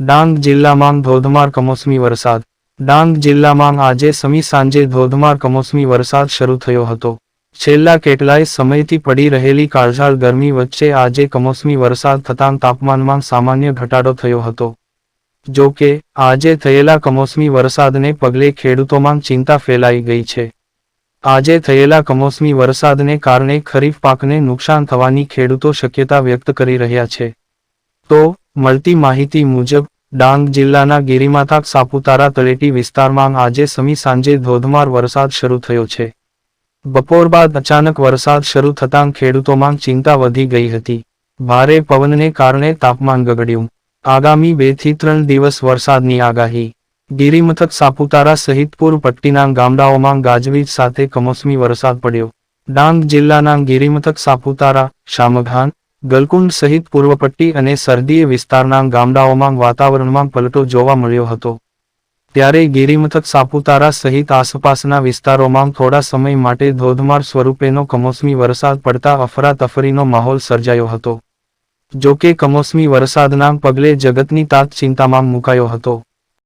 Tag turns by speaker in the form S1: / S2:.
S1: ડાંગ જિલ્લામાં ધોધમાર કમોસમી વરસાદ. ડાંગ જિલ્લામાં આજે સમી સાંજે ધોધમાર કમોસમી વરસાદ શરૂ થયો હતો. છેલ્લા કેટલાય સમયથી પડી રહેલી કાળઝાળ ગરમી વચ્ચે આજે કમોસમી વરસાદ થતાં તાપમાનમાં સામાન્ય ઘટાડો થયો હતો. જો કે, આજે થયેલા કમોસમી વરસાદને પગલે ખેડૂતોમાં ચિંતા ફેલાઈ ગઈ છે. આજે થયેલા કમોસમી વરસાદને કારણે ખરીફ પાકને નુકસાન થવાની ખેડૂતો શક્યતા વ્યક્ત કરી રહ્યા છે. તો મળતી માહિતી મુજબ, ડાંગ જિલ્લાના ગિરિમાથાક સાપુતારા તળેટી વિસ્તારમાં આજે સમી સાંજે ધોધમાર વરસાદ શરૂ થયો છે. બપોર બાદ અચાનક વરસાદ શરૂ થતાં ખેડૂતોમાં ચિંતા વધી ગઈ હતી. ભારે પવનને કારણે તાપમાન ગગડ્યું. આગામી બેથી ત્રણ દિવસ વરસાદની આગાહી. ગિરિમથક સાપુતારા સહિતપુર પટ્ટીના ગામડાઓમાં ગાજવીજ સાથે કમોસમી વરસાદ પડ્યો. ડાંગ જિલ્લાના ગિરિમથક સાપુતારા, શામઘાન ગલકુંડ સહિત પૂર્વપટ્ટી અને સરદીય વિસ્તારના ગામડાઓમાં વાતાવરણમાં પલટો જોવા મળ્યો હતો. ત્યારે ગિરિમથક સાપુતારા સહિત આસપાસના વિસ્તારોમાં થોડા સમય માટે ધોધમાર સ્વરૂપેનો કમોસમી વરસાદ પડતા અફરાતફરીનો માહોલ સર્જાયો હતો. જો કે કમોસમી વરસાદના પગલે જગતની તાત ચિંતામાં મુકાયો હતો.